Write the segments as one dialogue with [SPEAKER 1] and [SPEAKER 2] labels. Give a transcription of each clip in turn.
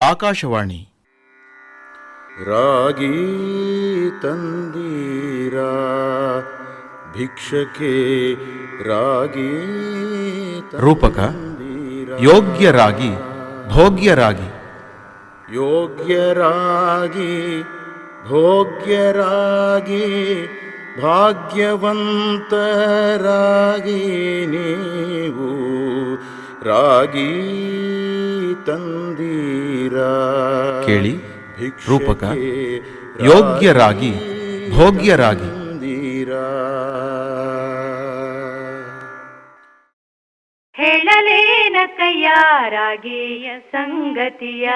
[SPEAKER 1] ಆಕಾಶವಾಣಿ.
[SPEAKER 2] ರಾಗಿ ತಂದೀರ? ಭಿಕ್ಷಕೆ ರಾಗಿ
[SPEAKER 1] ರೂಪಕ
[SPEAKER 2] ತಂದೀರಾ.
[SPEAKER 1] ಯೋಗ್ಯರಾಗಿ ಭೋಗ್ಯರಾಗಿ.
[SPEAKER 2] ಯೋಗ್ಯರಾಗಿ ಭೋಗ್ಯರಾಗಿ ಭಾಗ್ಯವಂತರಾಗಿ ನೀವು ರಾಗಿ ತಂದೀರಾ.
[SPEAKER 1] ಕೇಳಿ ರೂಪಕ ಯೋಗ್ಯರಾಗಿ ಭೋಗ್ಯರಾಗಿ
[SPEAKER 3] ಹೇಳಲೇನ ರಾಗೇಯ ಸಂಗತಿಯ?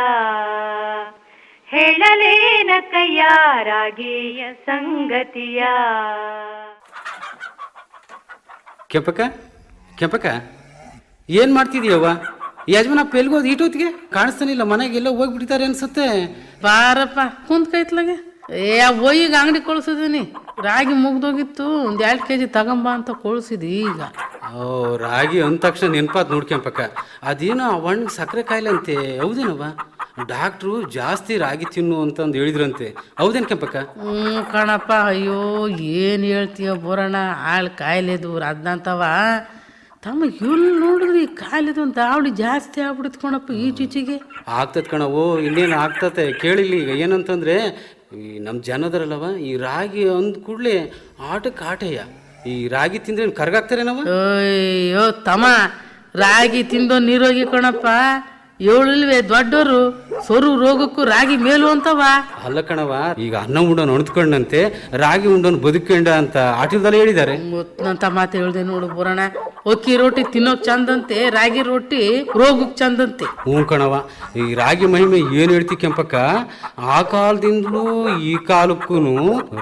[SPEAKER 3] ಹೇಳಲೇನಕ್ಕಯ್ಯ ರಾಗೇಯ ಸಂಗತಿಯ?
[SPEAKER 4] ಕೆಪಕ ಕೆಂಪಕ್ಕ ಏನು ಮಾಡ್ತಿದೀಯವ್ವ? ಯಜಮಾನ ಪೆಲ್ಗೋದ್ ಈಟೋತ್ಗೆ ಕಾಣಿಸ್ತಾನಿಲ್ಲ ಮನೆಗೆ ಎಲ್ಲೋ ಹೋಗ್ಬಿಟ್ಟಿದ್ದಾರೆ ಅನ್ಸುತ್ತೆ.
[SPEAKER 5] ಬಾರಪ್ಪ ಕುಂತ್ ಕೈತ್ಲಾಗೆ. ಏ ಒಯ್ಯಿಗೆ ಅಂಗಡಿ ಕಳ್ಸಿದೀನಿ. ರಾಗಿ ಮುಗ್ದೋಗಿತ್ತು ಒಂದು ಎರಡು ಕೆ ಜಿ ತಗೊಂಬ ಅಂತ ಕಳ್ಸಿದಿ ಈಗ.
[SPEAKER 4] ಓ ರಾಗಿ ಅಂದ ತಕ್ಷಣ ನೆನಪಾತ್ ನೋಡ್ಕೊಂಪಕ್ಕ ಅದೇನೋ ಅವಣ್ಣ ಸಕ್ಕರೆ ಕಾಯಿಲೆ ಅಂತೆ ಹೌದೇನವ್ವ? ಡಾಕ್ಟ್ರು ಜಾಸ್ತಿ ರಾಗಿ ತಿನ್ನು ಅಂತಂದು ಹೇಳಿದ್ರಂತೆ. ಹೌದೇನು ಕೆಂಪಕ್ಕ?
[SPEAKER 5] ಹ್ಞೂ ಕಣಪ್ಪ ಅಯ್ಯೋ ಏನು ಹೇಳ್ತೀಯ ಬೋರಣ ಆಳ್ ಕಾಯಿಲೆದು ಅದ್ನಂತವ. ತಮ್ಮ ಎಲ್ಲಿ ನೋಡಿದ್ರಿ ಕಾಲಿದೊಂದು ಒಂದು ದಾವಳಿ ಜಾಸ್ತಿ ಆಗ್ಬಿಡುತ್ತೆ ಕಣಪ್ಪ ಚುಚಿಗೆ.
[SPEAKER 4] ಆಗ್ತದ ಕಣವು ಇನ್ನೇನು ಆಗ್ತತೆ? ಕೇಳಿಲ್ಲ ಈಗ ಏನಂತಂದ್ರೆ ಈ ನಮ್ಮ ಜನದರಲ್ಲವ ಈ ರಾಗಿ ಅಂದ ಕೂಡಲೇ ಆಟಕ್ಕೆ ಆಟಯ್ಯ ಈ ರಾಗಿ ತಿಂದ್ರೆ ಕರ್ಗಾಗ್ತಾರೆ ಕರ್ಗಾಗ್ತಾರೇನವ
[SPEAKER 5] ಅಯ್ಯೋ ತಮ್ಮ ರಾಗಿ ತಿಂದೋ ನೀರೋಗಿ ಕಣಪ್ಪ ಏಳಿಲ್ವೇ ದೊಡ್ಡೋರು? ಸೊರು ರೋಗಕ್ಕೂ ರಾಗಿ ಮೇಲು ಅಂತವ?
[SPEAKER 4] ಅಲ್ಲ ಕಣವ ಈಗ ಅನ್ನ ಉಂಡನ್ ಒಣತ್ಕೊಂಡಂತೆ ರಾಗಿ ಉಂಡನ್ ಬದುಕೊಂಡ ಅಂತ ಆಟದಲ್ಲಿ ಹೇಳಿದ್ದಾರೆ
[SPEAKER 5] ಅಂತ ಮಾತು ಹೇಳ್ದೆ ನೋಡು ಬರೋಣ ಅಕ್ಕಿ ರೊಟ್ಟಿ ತಿನ್ನೋಕ್ ಚಂದಂತೆ ರಾಗಿ ರೊಟ್ಟಿ ರೋಗಕ್ ಚಂದಂತೆ.
[SPEAKER 4] ಹ್ಞೂ ಕಣವ ಈ ರಾಗಿ ಮಹಿಮೆ ಏನು ಹೇಳ್ತಿ ಕೆಂಪಕ್ಕ? ಆ ಕಾಲದಿಂದಲೂ ಈ ಕಾಲಕ್ಕೂ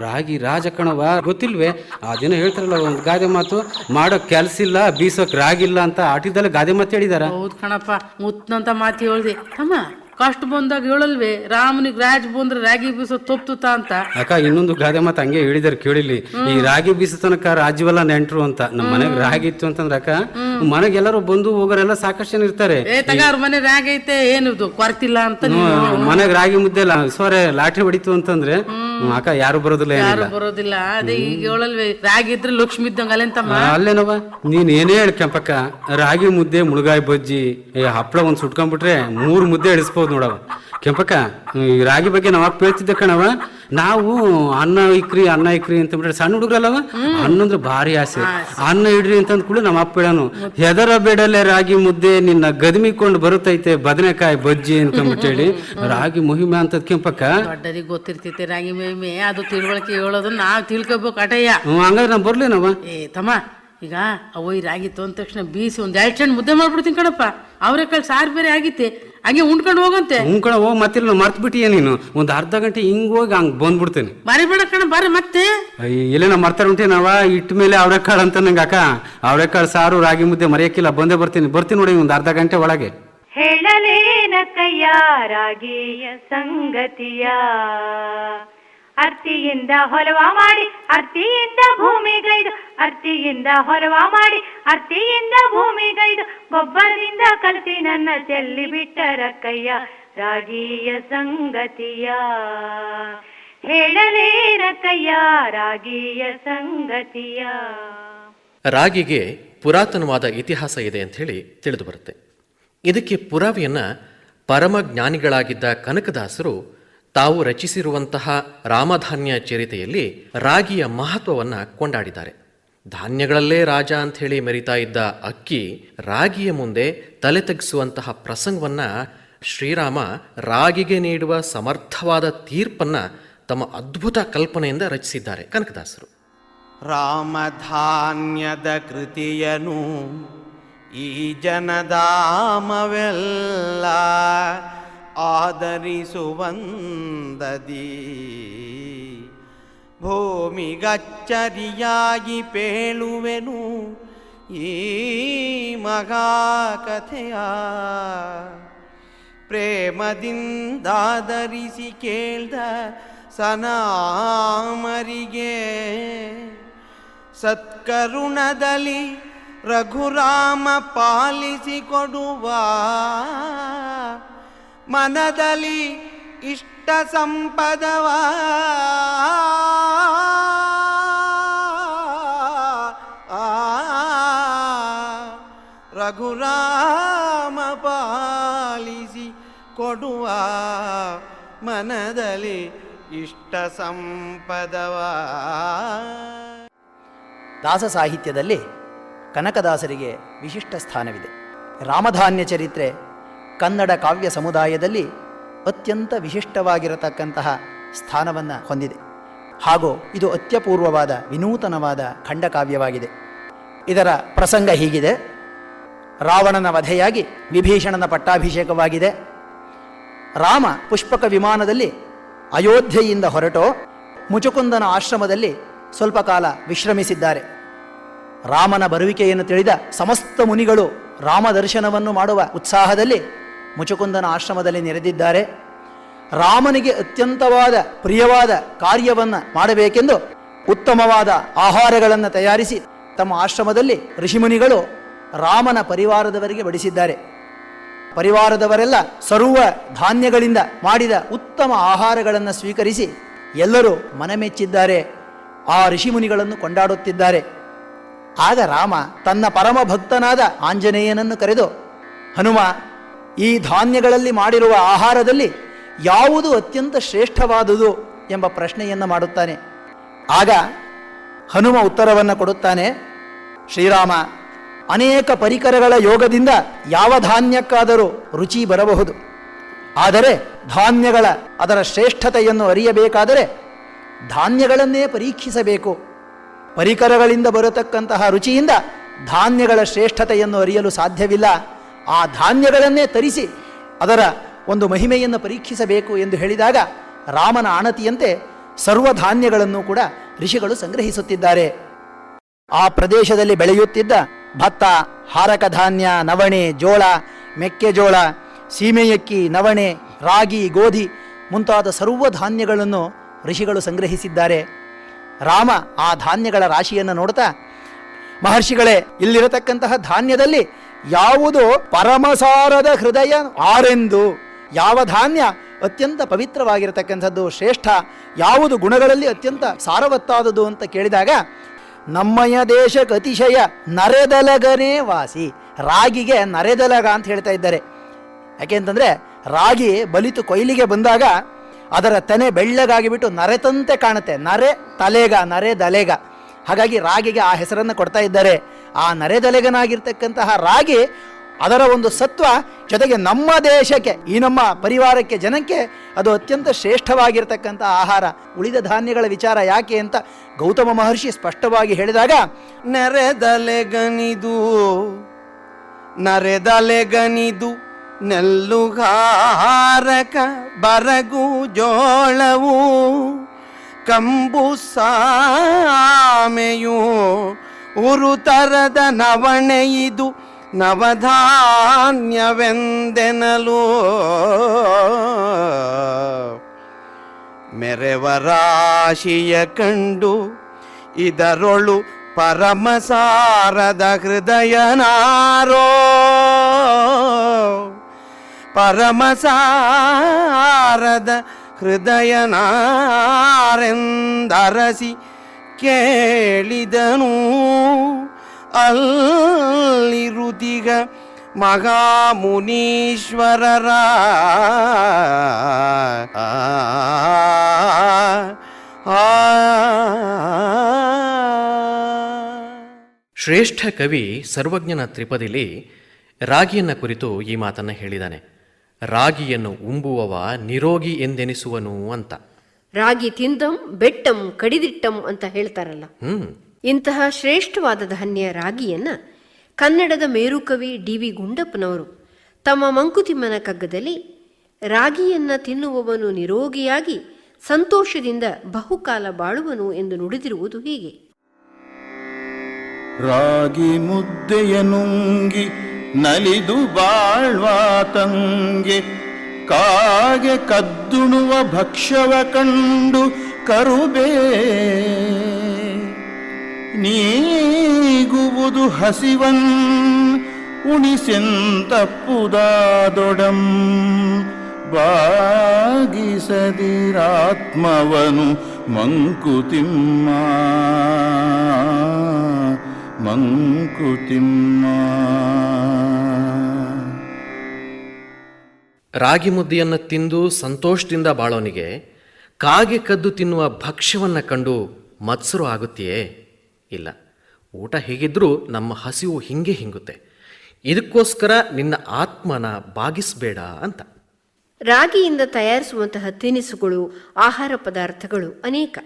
[SPEAKER 4] ರಾಗಿ ರಾಜ ಕಣವ ಗೊತ್ತಿಲ್ವೇ? ಆ ದಿನ ಹೇಳ್ತಾರಲ್ಲ ಒಂದು ಗಾದೆ ಮಾತು ಮಾಡೋ ಕೆಲ್ಸ ಇಲ್ಲ ಬೀಸೋಕ್ ರಾಗಿಲ್ಲ ಅಂತ ಆಟಿದಲ್ಲೇ ಗಾದೆ ಮಾತು ಹೇಳಿದಾರ.
[SPEAKER 5] ಹೌದ್ ಕಣಪ್ಪ ಮುತ್ತಂತ ಮಾತು ಹೇಳ್ದೆ. ತಮ್ಮ ಕಷ್ಟ ಬಂದಾಗ ಹೇಳಲ್ವೇ? ರಾಮನಿಗೆ ರಾಜ್ ಬಂದ್ರೆ ರಾಗಿ ಬೀಸೋ ತೊಪ್ತುತ ಅಂತ.
[SPEAKER 4] ಅಕ್ಕ ಇನ್ನೊಂದು ಗಾದೆ ಮತ್ತೆ ಹಂಗೆ ಹೇಳಿದಾರೆ ಕೇಳಿಲಿ ಈ ರಾಗಿ ಬೀಸ ತನಕ ರಾಜ್ಯವೆಲ್ಲ ನೆಂಟ್ರು ಅಂತ. ನಮ್ಮ ಮನೆಗೆ ರಾಗಿ ಇತ್ತು ಅಂತಂದ್ರೆ ಅಕ್ಕ ಮನೆಗೆ ಎಲ್ಲರೂ ಬಂದು ಹೋಗೋರೆಲ್ಲ ಸಾಕಷ್ಟು ಜನ ಇರ್ತಾರೆ.
[SPEAKER 5] ಏ ತಗ ಅವ್ರ ಮನೆ ರಾಗಿ ಐತೆ ಏನಿದು ಕೊರ್ತಿಲ್ಲ ಅಂತ
[SPEAKER 4] ಮನೆಗ್ ರಾಗಿ ಮುದ್ದೆ ಇಲ್ಲ ಸೋರೆ ಲಾಠಿ ಹೊಡಿತು ಅಂತಂದ್ರೆ ಅಕ್ಕ ಯಾರು ಬರೋದಿಲ್ಲ
[SPEAKER 5] ಯಾರು
[SPEAKER 4] ಏನಿಲ್ಲ
[SPEAKER 5] ಬರೋದಿಲ್ಲ. ಅದೇ ಈಗ ಹೇಳಲ್ವೇ ರಾಗಿ ಇದ್ರೆ ಲಕ್ಷ್ಮಿ ಇದ್ದಂಗ ಅಲ್ಲೇಂತಮ್ಮ?
[SPEAKER 4] ಅಲ್ಲೇನವ ನೀನ್ ಏನೇ ಹೇಳ್ಕಂಪಕ್ಕ ರಾಗಿ ಮುದ್ದೆ ಮುಳುಗಾಯಿ ಬಜ್ಜಿ ಹಪ್ಪಳ ಒಂದ್ ಸುಟ್ಕೊಂಡ್ಬಿಟ್ರೆ ಮೂರ್ ಮುದ್ದೆ ಇಳಿಸ್ಬೋದು. ನೋಡವ ಕೆಂಪಕ್ಕ ಈ ರಾಗಿ ಬಗ್ಗೆ ನಾವು ಅಪ್ಪ ಹೇಳ್ತಿದ್ದೆ ಕಣವ ನಾವು ಅನ್ನ ಇಕ್ರಿ ಅನ್ನ ಇಕ್ರಿ ಅಂತ ಬಿಟ್ರೆ ಸಣ್ಣ ಹುಡುಗ್ರಲ್ಲವ? ಅನ್ನ ಅಂದ್ರೆ ಭಾರಿ ಆಸೆ. ಅನ್ನ ಇಡ್ರಿ ಅಂತಂದ್ ಕೂಡ ನಮ್ಮ ಅಪ್ಪ ಹೇಳನು ಹೆದರ ಬೇಡಲೆ ರಾಗಿ ಮುದ್ದೆ ನಿನ್ನ ಗದಮಿಕೊಂಡು ಬರುತ್ತೈತೆ ಬದನೆಕಾಯಿ ಬಜ್ಜಿ ಅಂತ ಹೇಳಿ ರಾಗಿ ಮಹಿಮೆ ಅಂತದ್ ಕೆಂಪಕ್ಕ?
[SPEAKER 5] ದೊಡ್ಡರಿಗೆ ಗೊತ್ತಿರ್ತೈತೆ ರಾಗಿ ಮಹಿಮೆ ಅದು ತಿಳುವಳಿಕೆ ಹೇಳೋದು ನಾವು ತಿಳ್ಕೊಬೇಕು ಅಟಯ್ಯ.
[SPEAKER 4] ಹಂಗಾದ್ರೆ ನಾ ಬರ್ಲೇನವ
[SPEAKER 5] ಏ ತಮ್ಮ ಈಗ ಅವೈ ರಾಗಿ ತಂದ ತಕ್ಷಣ ಬೀಸಿ ಒಂದ್ ಎರಡು ಚೆಂಡು ಮುದ್ದೆ ಮಾಡ್ಬಿಡ್ತೀನಿ ಕಣಪ್ಪ. ಅವರೆಕಾಳು ಸಾರು ಬೇರೆ ಆಗಿತ್ತೆ. ಹಂಗೆ ಉಂಡ್ಕೊಂಡು ಹೋಗಂತೆ.
[SPEAKER 4] ಹ್ಞೂ ಕಣ ಹೋಗ್ ಮತ್ತಿಲ್ಲ ಮರ್ತು ಬಿಟ್ಟಿಯ ನೀನು. ಒಂದು ಅರ್ಧ ಗಂಟೆ ಹಿಂಗ್ ಹೋಗಿ ಹಂಗ್ ಬಂದ್ಬಿಡ್ತೇನೆ.
[SPEAKER 5] ಬೇಡ ಕಣ ಬಾರಿ ಮತ್ತೆ.
[SPEAKER 4] ಇಲ್ಲೇನ ಮರ್ತಾರ ಉಂಟೇನವ ಇಟ್ಟ ಮೇಲೆ ಅವರೆಕಾಳು ಅಂತ ನಂಗೆ ಅಕ್ಕ. ಅವರೆಕಾಳು ಸಾರು ರಾಗಿ ಮುದ್ದೆ ಮರೆಯಕ್ಕಿಲ್ಲ ಬಂದೇ ಬರ್ತೀನಿ. ಬರ್ತೀನಿ ನೋಡಿ ಒಂದು ಅರ್ಧ ಗಂಟೆ ಒಳಗೆ.
[SPEAKER 3] ಹೇಳಲೇನಕ್ಕಯ್ಯ ರಾಗಿಯ ಸಂಗತಿಯ. ಅರ್ತಿಯಿಂದ ಹೊಲವ ಮಾಡಿ, ಅರ್ತಿಯಿಂದ ಭೂಮಿಗೈದು, ಅರ್ತಿಯಿಂದ ಹೊಲವ ಮಾಡಿ, ಅರ್ತಿಯಿಂದ ಭೂಮಿಗೈದು, ಗೊಬ್ಬರದಿಂದ ಕಲಸಿ ನನ್ನ ಚೆಲ್ಲಿ ಬಿಟ್ಟರಕ್ಕಯ್ಯ ರಾಗಿಯ ಸಂಗತಿಯ. ಹೇಳಲೇರಕಯ್ಯ ರಾಗಿಯ ಸಂಗತಿಯ.
[SPEAKER 6] ರಾಗಿಗೆ ಪುರಾತನವಾದ ಇತಿಹಾಸ ಇದೆ ಅಂತ ಹೇಳಿ ತಿಳಿದು ಬರುತ್ತೆ. ಇದಕ್ಕೆ ಪುರಾವೆಯನ್ನ ಪರಮಜ್ಞಾನಿಗಳಾಗಿದ್ದ ಕನಕದಾಸರು ತಾವು ರಚಿಸಿರುವಂತಹ ರಾಮಧಾನ್ಯ ಚರಿತೆಯಲ್ಲಿ ರಾಗಿಯ ಮಹತ್ವವನ್ನು ಕೊಂಡಾಡಿದ್ದಾರೆ. ಧಾನ್ಯಗಳಲ್ಲೇ ರಾಜ ಅಂತ ಹೇಳಿ ಮೆರಿತಾ ಇದ್ದ ಅಕ್ಕಿ ರಾಗಿಯ ಮುಂದೆ ತಲೆ ತಗ್ಗಿಸುವಂತಹ ಪ್ರಸಂಗವನ್ನು ಶ್ರೀರಾಮ ರಾಗಿಗೆ ನೀಡುವ ಸಮರ್ಥವಾದ ತೀರ್ಪನ್ನ ತಮ್ಮ ಅದ್ಭುತ ಕಲ್ಪನೆಯಿಂದ ರಚಿಸಿದ್ದಾರೆ ಕನಕದಾಸರು.
[SPEAKER 7] ರಾಮಧಾನ್ಯದ ಕೃತಿಯನು ಈ ಜನದಾಮವೆಲ್ಲ ಆದರಿಸುವಂದದಿ ಭೂಮಿಗಚ್ಚರಿಯಾಗಿ ಪೇಳುವೆನು ಈ ಮಗಾಕಥೆಯ ಪ್ರೇಮದಿಂದಾದರಿಸಿ ಕೇಳ್ದ ಸನಾಮರಿಗೆ ಸತ್ಕರುಣದಲ್ಲಿ ರಘುರಾಮ ಪಾಲಿಸಿಕೊಡುವ ಮನದಲ್ಲಿ ಇಷ್ಟ ಸಂಪದವ ರಘುರಾಮ ಪಾಲಿಸಿ ಕೊಡುವ ಮನದಲ್ಲಿ ಇಷ್ಟ ಸಂಪದವ
[SPEAKER 8] ದಾಸ ಸಾಹಿತ್ಯದಲ್ಲಿ ಕನಕದಾಸರಿಗೆ ವಿಶಿಷ್ಟ ಸ್ಥಾನವಿದೆ. ರಾಮಧಾನ್ಯ ಚರಿತ್ರೆ ಕನ್ನಡ ಕಾವ್ಯ ಸಮುದಾಯದಲ್ಲಿ ಅತ್ಯಂತ ವಿಶಿಷ್ಟವಾಗಿರತಕ್ಕಂತಹ ಸ್ಥಾನವನ್ನು ಹೊಂದಿದೆ. ಹಾಗೂ ಇದು ಅತ್ಯಪೂರ್ವವಾದ ವಿನೂತನವಾದ ಖಂಡಕಾವ್ಯವಾಗಿದೆ. ಇದರ ಪ್ರಸಂಗ ಹೀಗಿದೆ. ರಾವಣನ ವಧೆಯಾಗಿ ವಿಭೀಷಣನ ಪಟ್ಟಾಭಿಷೇಕವಾಗಿದೆ. ರಾಮ ಪುಷ್ಪಕ ವಿಮಾನದಲ್ಲಿ ಅಯೋಧ್ಯೆಯಿಂದ ಹೊರಟು ಮುಚುಕುಂದನ ಆಶ್ರಮದಲ್ಲಿ ಸ್ವಲ್ಪ ಕಾಲ ವಿಶ್ರಮಿಸಿದ್ದಾರೆ. ರಾಮನ ಬರುವಿಕೆಯನ್ನು ತಿಳಿದ ಸಮಸ್ತ ಮುನಿಗಳು ರಾಮ ದರ್ಶನವನ್ನು ಮಾಡುವ ಉತ್ಸಾಹದಲ್ಲಿ ಮುಚುಕುಂದನ ಆಶ್ರಮದಲ್ಲಿ ನೆರೆದಿದ್ದಾರೆ. ರಾಮನಿಗೆ ಅತ್ಯಂತವಾದ ಪ್ರಿಯವಾದ ಕಾರ್ಯವನ್ನು ಮಾಡಬೇಕೆಂದು ಉತ್ತಮವಾದ ಆಹಾರಗಳನ್ನು ತಯಾರಿಸಿ ತಮ್ಮ ಆಶ್ರಮದಲ್ಲಿ ಋಷಿಮುನಿಗಳು ರಾಮನ ಪರಿವಾರದವರಿಗೆ ಬಡಿಸಿದ್ದಾರೆ. ಪರಿವಾರದವರೆಲ್ಲ ಸರ್ವ ಧಾನ್ಯಗಳಿಂದ ಮಾಡಿದ ಉತ್ತಮ ಆಹಾರಗಳನ್ನು ಸ್ವೀಕರಿಸಿ ಎಲ್ಲರೂ ಮನಮೆಚ್ಚಿದ್ದಾರೆ. ಆ ಋಷಿಮುನಿಗಳನ್ನು ಕೊಂಡಾಡುತ್ತಿದ್ದಾರೆ. ಆಗ ರಾಮ ತನ್ನ ಪರಮ ಭಕ್ತನಾದ ಆಂಜನೇಯನನ್ನು ಕರೆದು, ಹನುಮ ಈ ಧಾನ್ಯಗಳಲ್ಲಿ ಮಾಡಿರುವ ಆಹಾರದಲ್ಲಿ ಯಾವುದು ಅತ್ಯಂತ ಶ್ರೇಷ್ಠವಾದುದು ಎಂಬ ಪ್ರಶ್ನೆಯನ್ನು ಮಾಡುತ್ತಾನೆ. ಆಗ ಹನುಮ ಉತ್ತರವನ್ನು ಕೊಡುತ್ತಾನೆ, ಶ್ರೀರಾಮ, ಅನೇಕ ಪರಿಕರಗಳ ಯೋಗದಿಂದ ಯಾವ ಧಾನ್ಯಕ್ಕಾದರೂ ರುಚಿ ಬರಬಹುದು. ಆದರೆ ಧಾನ್ಯಗಳ ಅದರ ಶ್ರೇಷ್ಠತೆಯನ್ನು ಅರಿಯಬೇಕಾದರೆ ಧಾನ್ಯಗಳನ್ನೇ ಪರೀಕ್ಷಿಸಬೇಕು. ಪರಿಕರಗಳಿಂದ ಬರತಕ್ಕಂತಹ ರುಚಿಯಿಂದ ಧಾನ್ಯಗಳ ಶ್ರೇಷ್ಠತೆಯನ್ನು ಅರಿಯಲು ಸಾಧ್ಯವಿಲ್ಲ. ಆ ಧಾನ್ಯಗಳನ್ನೇ ತರಿಸಿ ಅದರ ಒಂದು ಮಹಿಮೆಯನ್ನು ಪರೀಕ್ಷಿಸಬೇಕು ಎಂದು ಹೇಳಿದಾಗ ರಾಮನ ಆಣತಿಯಂತೆ ಸರ್ವ ಧಾನ್ಯಗಳನ್ನು ಕೂಡ ಋಷಿಗಳು ಸಂಗ್ರಹಿಸುತ್ತಿದ್ದಾರೆ. ಆ ಪ್ರದೇಶದಲ್ಲಿ ಬೆಳೆಯುತ್ತಿದ್ದ ಭತ್ತ, ಹಾರಕ ಧಾನ್ಯ, ನವಣೆ, ಜೋಳ ಮೆಕ್ಕೆಜೋಳ ಸೀಮೆಯಕ್ಕಿ, ನವಣೆ, ರಾಗಿ, ಗೋಧಿ ಮುಂತಾದ ಸರ್ವ ಧಾನ್ಯಗಳನ್ನು ಋಷಿಗಳು ಸಂಗ್ರಹಿಸಿದ್ದಾರೆ. ರಾಮ ಆ ಧಾನ್ಯಗಳ ರಾಶಿಯನ್ನು ನೋಡ್ತಾ ಮಹರ್ಷಿಗಳೇ ಇಲ್ಲಿರತಕ್ಕಂತಹ ಧಾನ್ಯದಲ್ಲಿ ಯಾವುದು ಪರಮಸಾರದ ಹೃದಯ ಆರೆಂದು, ಯಾವ ಧಾನ್ಯ ಅತ್ಯಂತ ಪವಿತ್ರವಾಗಿರತಕ್ಕಂಥದ್ದು ಶ್ರೇಷ್ಠ, ಯಾವುದು ಗುಣಗಳಲ್ಲಿ ಅತ್ಯಂತ ಸಾರವತ್ತಾದದ್ದು ಅಂತ ಕೇಳಿದಾಗ ನಮ್ಮಯ ದೇಶಕ್ಕೆ ಅತಿಶಯ ನರೆದಲಗನೇ ವಾಸಿ, ರಾಗಿಗೆ ನರೆದಲಗ ಅಂತ ಹೇಳ್ತಾ ಇದ್ದಾರೆ. ಯಾಕೆಂತಂದರೆ ರಾಗಿ ಬಲಿತು ಕೊಯ್ಲಿಗೆ ಬಂದಾಗ ಅದರ ತೆನೆ ಬೆಳ್ಳಗಾಗಿ ಬಿಟ್ಟು ನರೆತಂತೆ ಕಾಣುತ್ತೆ, ನರೆ ತಲೆಗ, ನರೆ ದಲೆಗ. ಹಾಗಾಗಿ ರಾಗಿಗೆ ಆ ಹೆಸರನ್ನು ಕೊಡ್ತಾ ಇದ್ದಾರೆ. ಆ ನರೆದಲೆಗನಾಗಿರ್ತಕ್ಕಂತಹ ರಾಗಿ, ಅದರ ಒಂದು ಸತ್ವ ಜೊತೆಗೆ ನಮ್ಮ ದೇಶಕ್ಕೆ, ಈ ನಮ್ಮ ಪರಿವಾರಕ್ಕೆ, ಜನಕ್ಕೆ ಅದು ಅತ್ಯಂತ ಶ್ರೇಷ್ಠವಾಗಿರ್ತಕ್ಕಂಥ ಆಹಾರ. ಉಳಿದ ಧಾನ್ಯಗಳ ವಿಚಾರ ಯಾಕೆ ಅಂತ ಗೌತಮ ಮಹರ್ಷಿ ಸ್ಪಷ್ಟವಾಗಿ ಹೇಳಿದಾಗ,
[SPEAKER 7] ನರೆದಲೆಗನಿದು ನರೆದಲೆಗನಿದು ನೆಲ್ಲುಗಾರಕ ಬರಗು ಜೋಳವು, ಕಂಬು ಸಾಮೆಯು ಉರುತರದ ನವಣೆ ಇದು ನವಧಾನ್ಯವೆಂದೆನಲು ಮೆರೆವರಾಶಿಯ ಕಂಡು ಇದರೊಳು ಪರಮಸಾರದ ಹೃದಯನಾರೋ ಪರಮಸಾರದ ಹೃದಯನಾರೆಂದರಸಿ ಕೇಳಿದನು. ಅಲ್ಲಿರುದಿಗ ಮಹಾಮುನೀಶ್ವರರ. ಆ, ಆ,
[SPEAKER 6] ಶ್ರೇಷ್ಠ ಕವಿ ಸರ್ವಜ್ಞನ ತ್ರಿಪದಿಲಿ ರಾಗಿಯನ್ನ ಕುರಿತು ಈ ಮಾತನ್ನ ಹೇಳಿದಾನೆ. ರಾಗಿಯನ್ನು ಉಂಬುವವ ನಿರೋಗಿ ಎಂದೆನಿಸುವನು ಅಂತ.
[SPEAKER 9] ರಾಗಿ ತಿಂದಂ ಬೆಟ್ಟಂ ಕಡಿದಿಟ್ಟಂ ಅಂತ ಹೇಳ್ತಾರಲ್ಲ.
[SPEAKER 6] ಹ್ಮ್.
[SPEAKER 9] ಇಂತಹ ಶ್ರೇಷ್ಠವಾದ ಧಾನ್ಯ ರಾಗಿಯನ್ನ ಕನ್ನಡದ ಮೇರುಕವಿ ಡಿ ವಿ ಗುಂಡಪ್ಪನವರು ತಮ್ಮ ಮಂಕುತಿಮ್ಮನ ಕಗ್ಗದಲ್ಲಿ ರಾಗಿಯನ್ನ ತಿನ್ನುವವನು ನಿರೋಗಿಯಾಗಿ ಸಂತೋಷದಿಂದ ಬಹುಕಾಲ ಬಾಳುವನು ಎಂದು ನುಡಿದಿರುವುದು ಹೀಗೆ.
[SPEAKER 2] ರಾಗಿ ಮುದ್ದೆಯ ನುಂಗಿ ನಲಿದು ಬಾಳ್ವಾತಂಗೆ ಕಾಗೆ ಕದ್ದುಣುವ ಭಕ್ಷ್ಯವ ಕಂಡು ಕರುಬೇ. ನೀಗುವುದು ಹಸಿವನ್ ಉಣಿಸೆಂತಪ್ಪುದಾದೊಡಂ ಬಾಗಿಸದಿರಾತ್ಮವನು ಮಂಕುತಿಮ್ಮ. ಮಂಕುತಿಮ್ಮ.
[SPEAKER 6] ರಾಗಿ ಮುದ್ದೆಯನ್ನು ತಿಂದು ಸಂತೋಷದಿಂದ ಬಾಳೋನಿಗೆ, ಕಾಗೆ ಕದ್ದು ತಿನ್ನುವ ಭಕ್ಷ್ಯವನ್ನು ಕಂಡು ಮತ್ಸರು ಆಗುತ್ತೆಯೇ? ಇಲ್ಲ. ಊಟ ಹೇಗಿದ್ರೂ ನಮ್ಮ ಹಸಿವು ಹಿಂಗೆ ಹಿಂಗುತ್ತೆ. ಇದಕ್ಕೋಸ್ಕರ ನಿನ್ನ ಆತ್ಮನ ಬಾಗಿಸಬೇಡ ಅಂತ.
[SPEAKER 9] ರಾಗಿಯಿಂದ ತಯಾರಿಸುವಂತಹ ತಿನಿಸುಗಳು, ಆಹಾರ ಪದಾರ್ಥಗಳು ಅನೇಕ.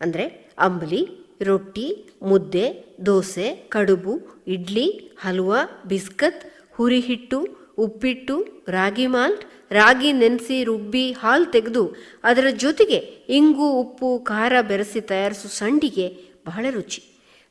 [SPEAKER 9] ಅಂದರೆ ಅಂಬಲಿ, ರೊಟ್ಟಿ, ಮುದ್ದೆ, ದೋಸೆ, ಕಡುಬು, ಇಡ್ಲಿ, ಹಲ್ವಾ, ಬಿಸ್ಕತ್, ಹುರಿಹಿಟ್ಟು ಉಪ್ಪಿಟ್ಟು, ರಾಗಿ ಮಾಲ್ಟ್, ರಾಗಿ, ನೆನೆಸಿ, ರುಬ್ಬಿ, ಹಾಲು ತೆಗೆದು ಅದರ ಜೊತೆಗೆ ಇಂಗು, ಉಪ್ಪು, ಖಾರ ಬೆರೆಸಿ ತಯಾರಿಸುವ ಸಂಡಿಗೆ ಬಹಳ ರುಚಿ.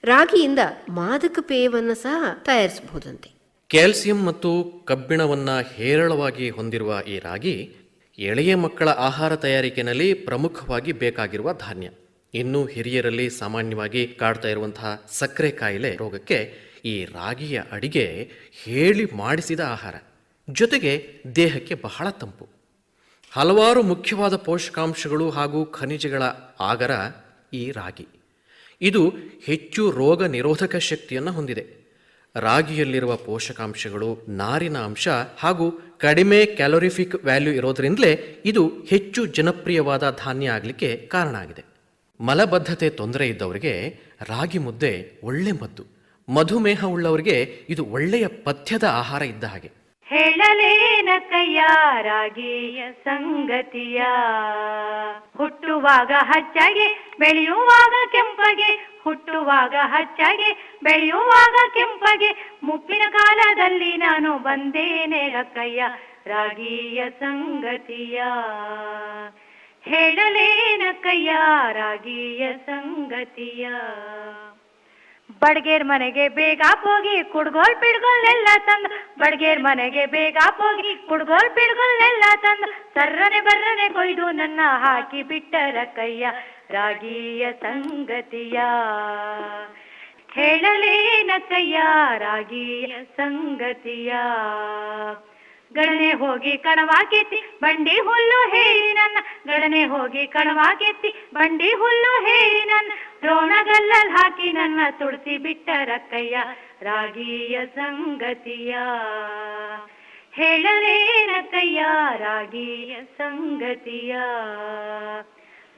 [SPEAKER 9] ರಾಗಿಯಿಂದ ಮಾದಕ ಪೇಯವನ್ನು ಸಹ ತಯಾರಿಸಬಹುದಂತೆ.
[SPEAKER 6] ಕ್ಯಾಲ್ಸಿಯಂ ಮತ್ತು ಕಬ್ಬಿಣವನ್ನು ಹೇರಳವಾಗಿ ಹೊಂದಿರುವ ಈ ರಾಗಿ ಎಳೆಯ ಮಕ್ಕಳ ಆಹಾರ ತಯಾರಿಕೆಯಲ್ಲಿ ಪ್ರಮುಖವಾಗಿ ಬೇಕಾಗಿರುವ ಧಾನ್ಯ. ಇನ್ನು ಹಿರಿಯರಲ್ಲಿ ಸಾಮಾನ್ಯವಾಗಿ ಕಾಡ್ತಾ ಇರುವಂತಹ ಸಕ್ಕರೆ ಕಾಯಿಲೆ ರೋಗಕ್ಕೆ ಈ ರಾಗಿಯ ಅಡಿಗೆ ಹೇಳಿ ಮಾಡಿಸಿದ ಆಹಾರ. ಜೊತೆಗೆ ದೇಹಕ್ಕೆ ಬಹಳ ತಂಪು. ಹಲವಾರು ಮುಖ್ಯವಾದ ಪೋಷಕಾಂಶಗಳು ಹಾಗೂ ಖನಿಜಗಳ ಆಗರ ಈ ರಾಗಿ. ಇದು ಹೆಚ್ಚು ರೋಗ ನಿರೋಧಕ ಶಕ್ತಿಯನ್ನು ಹೊಂದಿದೆ. ರಾಗಿಯಲ್ಲಿರುವ ಪೋಷಕಾಂಶಗಳು ನಾರಿನ ಅಂಶ ಹಾಗೂ ಕಡಿಮೆ ಕ್ಯಾಲೋರಿಫಿಕ್ ವ್ಯಾಲ್ಯೂ ಇರೋದ್ರಿಂದಲೇ ಇದು ಹೆಚ್ಚು ಜನಪ್ರಿಯವಾದ ಧಾನ್ಯ ಆಗಲಿಕ್ಕೆ ಕಾರಣ ಆಗಿದೆ. ಮಲಬದ್ಧತೆ ತೊಂದರೆ ಇದ್ದವರಿಗೆ ರಾಗಿ ಮುದ್ದೆ ಒಳ್ಳೆ ಮದ್ದು. ಮಧುಮೇಹ ಉಳ್ಳವರಿಗೆ ಇದು ಒಳ್ಳೆಯ ಪಥ್ಯದ ಆಹಾರ ಇದ್ದ ಹಾಗೆ.
[SPEAKER 3] ಹೇಳಲೇನ ಕೈಯ ರಾಗಿಯ ಸಂಗತಿಯ. ಹುಟ್ಟುವಾಗ ಹಚ್ಚಗೆ, ಬೆಳೆಯುವಾಗ ಕೆಂಪಗೆ. ಹುಟ್ಟುವಾಗ ಹಚ್ಚಗೆ, ಬೆಳೆಯುವಾಗ ಕೆಂಪಗೆ. ಮುಪ್ಪಿನ ಕಾಲದಲ್ಲಿ ನಾನು ಬಂದೇನೆ ಅಕ್ಕಯ್ಯ ರಾಗಿಯ ಸಂಗತಿಯ. ಹೇಳಲೇನ ಕೈಯಾರಾಗಿಯ ಸಂಗತಿಯ. ಬಡ್ಗೇರ್ ಮನೆಗೆ ಬೇಗ ಹೋಗಿ ಕುಡ್ಗೋಲ್ ಪಿಡ್ಗೋಲ್ನೆಲ್ಲ ತಂದ ಬಡ್ಗೇರ್ ಮನೆಗೆ ಬೇಗ ಹೋಗಿ ಕುಡ್ಗೋಲ್ ಪಿಡ್ಗೋಲ್ನೆಲ್ಲ ತಂದ ಸರ್ರನೆ ಬರ್ರನೆ ಕೊಯ್ದು ನನ್ನ ಹಾಕಿ ಬಿಟ್ಟರ ಕೈಯ ರಾಗಿಯ ಸಂಗತಿಯ. ಹೇಳಲೇನ ಕೈಯ ರಾಗಿಯ ಸಂಗತಿಯ. ಗಣನೆ ಹೋಗಿ ಕಣವಾಕೆತ್ತಿ ಬಂಡಿ ಹುಲ್ಲು ಹೇರಿ ನನ್ನ. ಗಣನೆ ಹೋಗಿ ಕಣವಾಕೆತ್ತಿ ಬಂಡಿ ಹುಲ್ಲು ಹೇರಿ ನನ್ನ. ದ್ರೋಣಗಲ್ಲಲ್ಲಿ ಹಾಕಿ ನನ್ನ ತುಳಸಿ ಬಿಟ್ಟ ರಕ್ಕಯ್ಯ, ರಾಗಿಯ ಸಂಗತಿಯ. ಹೇಳಲೇನ ಕೈಯ ರಾಗಿಯ ಸಂಗತಿಯ.